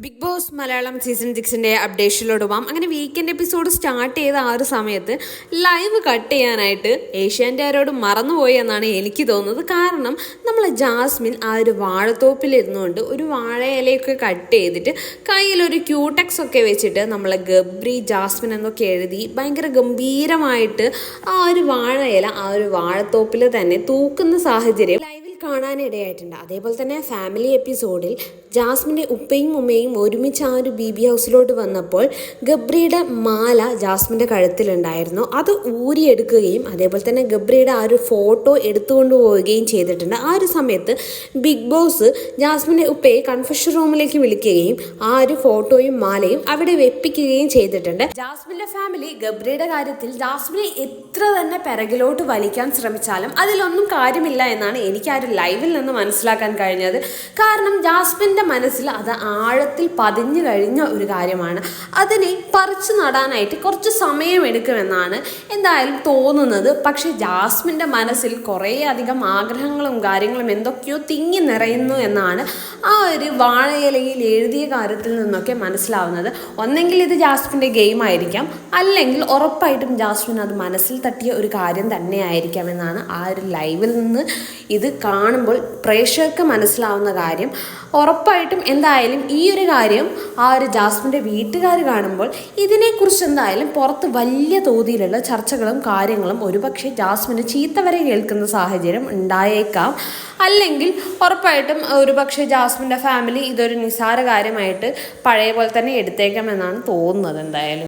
Big boss Malayalam season സിക്സിന്റെ അപ്ഡേഷനിലോട്ട് പോകാം അങ്ങനെ വീക്കെൻഡ് എപ്പിസോഡ് സ്റ്റാർട്ട് ചെയ്ത ആ ഒരു സമയത്ത് ലൈവ് കട്ട് ചെയ്യാനായിട്ട് ഏഷ്യാന്റെ ആരോട് മറന്നുപോയി എന്നാണ് എനിക്ക് തോന്നുന്നത്. കാരണം നമ്മൾ ജാസ്മിൻ ആ ഒരു വാഴത്തോപ്പിലിരുന്നുകൊണ്ട് ഒരു വാഴയിലയൊക്കെ കട്ട് ചെയ്തിട്ട് കയ്യിലൊരു ക്യൂടെക്സ് ഒക്കെ വെച്ചിട്ട് നമ്മളെ ഗബ്രി ജാസ്മിൻ എന്നൊക്കെ എഴുതി ഭയങ്കര ഗംഭീരമായിട്ട് ആ ഒരു വാഴയില ആ ഒരു വാഴത്തോപ്പിൽ തന്നെ തൂക്കുന്ന സാഹചര്യം കാണാനിടയായിട്ടുണ്ട്. അതേപോലെ തന്നെ ഫാമിലി എപ്പിസോഡിൽ ജാസ്മിന്റെ ഉപ്പയും ഉമ്മയും ഒരുമിച്ച് ആ ഒരു ബി ബി ഹൗസിലോട്ട് വന്നപ്പോൾ ഗബ്രിയുടെ മാല ജാസ്മിന്റെ കഴുത്തിലുണ്ടായിരുന്നു. അത് ഊരിയെടുക്കുകയും അതേപോലെ തന്നെ ഗബ്രിയുടെ ആ ഒരു ഫോട്ടോ എടുത്തുകൊണ്ട് പോവുകയും ചെയ്തിട്ടുണ്ട്. ആ ഒരു സമയത്ത് ബിഗ് ബോസ് ജാസ്മിന്റെ ഉപ്പയെ കൺഫ്യൂഷൻ റൂമിലേക്ക് വിളിക്കുകയും ആ ഒരു ഫോട്ടോയും മാലയും അവിടെ വെപ്പിക്കുകയും ചെയ്തിട്ടുണ്ട്. ജാസ്മിന്റെ ഫാമിലി ഗബ്രിയുടെ കാര്യത്തിൽ ജാസ്മിനെ എത്ര തന്നെ പിറകിലോട്ട് വലിക്കാൻ ശ്രമിച്ചാലും അതിലൊന്നും കാര്യമില്ല എന്നാണ് എനിക്ക് ആ ഒരു ലൈവിൽ നിന്ന് മനസ്സിലാക്കാൻ കഴിഞ്ഞത്. കാരണം ജാസ്മിന്റെ മനസ്സിൽ അത് ആഴത്തിൽ പതിഞ്ഞു കഴിഞ്ഞ ഒരു കാര്യമാണ്. അതിനെ പറിച്ചു നടാനായിട്ട് കുറച്ച് സമയമെടുക്കുമെന്നാണ് എന്തായാലും തോന്നുന്നത്. പക്ഷേ ജാസ്മിന്റെ മനസ്സിൽ കുറേ അധികം ആഗ്രഹങ്ങളും കാര്യങ്ങളും എന്തൊക്കെയോ തിങ്ങി നിറയുന്നു എന്നാണ് ആ ഒരു വാഴയിലയിൽ എഴുതിയ കാര്യത്തിൽ നിന്നൊക്കെ മനസ്സിലാവുന്നത്. ഒന്നെങ്കിൽ ഇത് ജാസ്മിന്റെ ഗെയിം ആയിരിക്കാം. അല്ലെങ്കിൽ ഉറപ്പായിട്ടും ജാസ്മിൻ അത് മനസ്സിൽ തട്ടിയ ഒരു കാര്യം തന്നെയായിരിക്കാം എന്നാണ് ആ ഒരു ലൈവിൽ നിന്ന് ഇത് കാണുമ്പോൾ പ്രേക്ഷകർക്ക് മനസ്സിലാവുന്ന കാര്യം ഉറപ്പായിട്ടും എന്തായാലും ഈ ഒരു കാര്യം ആ ഒരു ജാസ്മിന്റെ വീട്ടുകാർ കാണുമ്പോൾ ഇതിനെക്കുറിച്ച് എന്തായാലും പുറത്ത് വലിയ തോതിലുള്ള ചർച്ചകളും കാര്യങ്ങളും ഒരുപക്ഷെ ജാസ്മിന് ചീത്ത വരെ കേൾക്കുന്ന സാഹചര്യം ഉണ്ടായേക്കാം. അല്ലെങ്കിൽ ഉറപ്പായിട്ടും ഒരുപക്ഷെ ജാസ്മിന്റെ ഫാമിലി ഇതൊരു നിസാര കാര്യമായിട്ട് പഴയ പോലെ തന്നെ എടുത്തേക്കാമെന്നാണ് തോന്നുന്നത് എന്തായാലും.